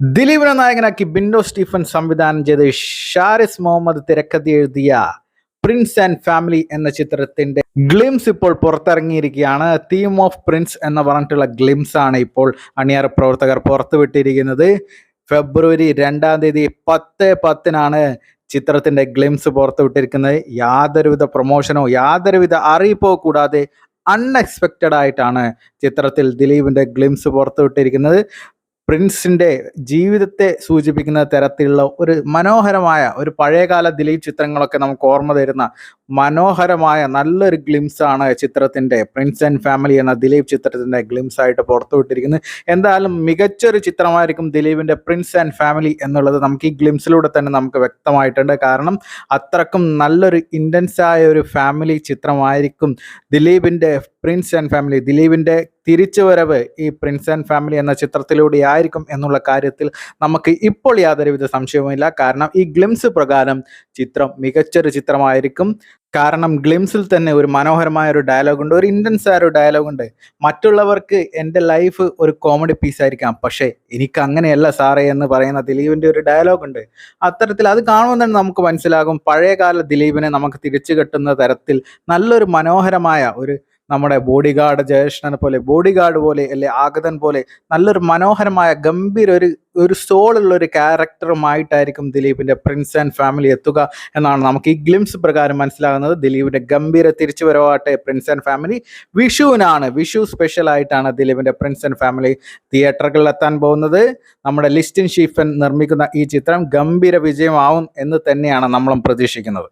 ദിലീപിനെ നായകനാക്കി ബിൻഡോ സ്റ്റീഫൻ സംവിധാനം ചെയ്ത് ഷാരിസ് മുഹമ്മദ് തിരക്കഥ എഴുതിയ പ്രിൻസ് ആൻഡ് ഫാമിലി എന്ന ചിത്രത്തിന്റെ ഗ്ലിംസ് ഇപ്പോൾ പുറത്തിറങ്ങിയിരിക്കുകയാണ്. തീം ഓഫ് പ്രിൻസ് എന്ന് പറഞ്ഞിട്ടുള്ള ഗ്ലിംസ് ആണ് ഇപ്പോൾ അണിയറ പ്രവർത്തകർ പുറത്തുവിട്ടിരിക്കുന്നത്. ഫെബ്രുവരി രണ്ടാം തീയതി പത്ത് പത്തിനാണ് ചിത്രത്തിന്റെ ഗ്ലിംസ് പുറത്തുവിട്ടിരിക്കുന്നത്. യാതൊരുവിധ പ്രൊമോഷനോ യാതൊരുവിധ അറിയിപ്പോ കൂടാതെ അൺഎക്സ്പെക്റ്റഡ് ആയിട്ടാണ് ചിത്രത്തിൽ ദിലീപിന്റെ ഗ്ലിംസ് പുറത്തുവിട്ടിരിക്കുന്നത്. പ്രിൻസിന്റെ ജീവിതത്തെ സൂചിപ്പിക്കുന്ന തരത്തിലുള്ള ഒരു മനോഹരമായ ഒരു പഴയകാല ദിലീപ് ചിത്രങ്ങളൊക്കെ നമുക്ക് ഓർമ്മ തരുന്ന മനോഹരമായ നല്ലൊരു ഗ്ലിംസ് ആണ് ചിത്രത്തിന്റെ പ്രിൻസ് ആൻഡ് ഫാമിലി എന്ന ദിലീപ് ചിത്രത്തിന്റെ ഗ്ലിംസ് ആയിട്ട് പുറത്തുവിട്ടിരിക്കുന്നത്. എന്തായാലും മികച്ചൊരു ചിത്രമായിരിക്കും ദിലീപിന്റെ പ്രിൻസ് ആൻഡ് ഫാമിലി എന്നുള്ളത് നമുക്ക് ഈ ഗ്ലിംസിലൂടെ തന്നെ നമുക്ക് വ്യക്തമായിട്ടുണ്ട്. കാരണം അത്രക്കും നല്ലൊരു ഇന്റൻസായ ഒരു ഫാമിലി ചിത്രമായിരിക്കും ദിലീപിന്റെ പ്രിൻസ് ആൻഡ് ഫാമിലി. ദിലീപിന്റെ തിരിച്ചുവരവ് ഈ പ്രിൻസ് ആൻഡ് ഫാമിലി എന്ന ചിത്രത്തിലൂടെ ആയിരിക്കും എന്നുള്ള കാര്യത്തിൽ നമുക്ക് ഇപ്പോൾ യാതൊരുവിധ സംശയവുമില്ല. കാരണം ഈ ഗ്ലിംസ് പ്രകാരം ചിത്രം മികച്ചൊരു ചിത്രമായിരിക്കും. കാരണം ഗ്ലിംസിൽ തന്നെ ഒരു മനോഹരമായ ഒരു ഡയലോഗ് ഉണ്ട് ഒരു ഇന്റൻസ് ആയ ഒരു ഡയലോഗ് ഉണ്ട്. മറ്റുള്ളവർക്ക് എന്റെ ലൈഫ് ഒരു കോമഡി പീസ് ആയിരിക്കാം. പക്ഷേ എനിക്ക് അങ്ങനെയല്ല സാറേ എന്ന് പറയുന്ന ദിലീപിന്റെ ഒരു ഡയലോഗ് ഉണ്ട്. അത്തരത്തിൽ അത് കാണുമ്പോൾ തന്നെ നമുക്ക് മനസ്സിലാകും പഴയകാല ദിലീപിനെ നമുക്ക് തിരിച്ചു കെട്ടുന്ന തരത്തിൽ നല്ലൊരു മനോഹരമായ ഒരു നമ്മുടെ ബോഡി ഗാർഡ് ജയകൃഷ്ണനെ പോലെ ബോഡി ഗാർഡ് പോലെ അല്ലെ ആഗതൻ പോലെ നല്ലൊരു മനോഹരമായ ഗംഭീര ഒരു ഒരു സോളുള്ള ഒരു ക്യാരക്ടറുമായിട്ടായിരിക്കും ദിലീപിന്റെ പ്രിൻസ് ആൻഡ് ഫാമിലി എത്തുക എന്നാണ് നമുക്ക് ഈ ഗ്ലിംസ് പ്രകാരം മനസ്സിലാകുന്നത്. ദിലീപിന്റെ ഗംഭീര തിരിച്ചുവരവാട്ടെ പ്രിൻസ് ആൻഡ് ഫാമിലി. വിഷുവിനാണ് വിഷു സ്പെഷ്യൽ ആയിട്ടാണ് ദിലീപിന്റെ പ്രിൻസ് ആൻഡ് ഫാമിലി തിയേറ്ററുകളിൽ എത്താൻ പോകുന്നത്. നമ്മുടെ ലിസ്റ്റിൻ ഷീഫൻ നിർമ്മിക്കുന്ന ഈ ചിത്രം ഗംഭീര വിജയമാവും എന്ന് തന്നെയാണ് നമ്മളും പ്രതീക്ഷിക്കുന്നത്.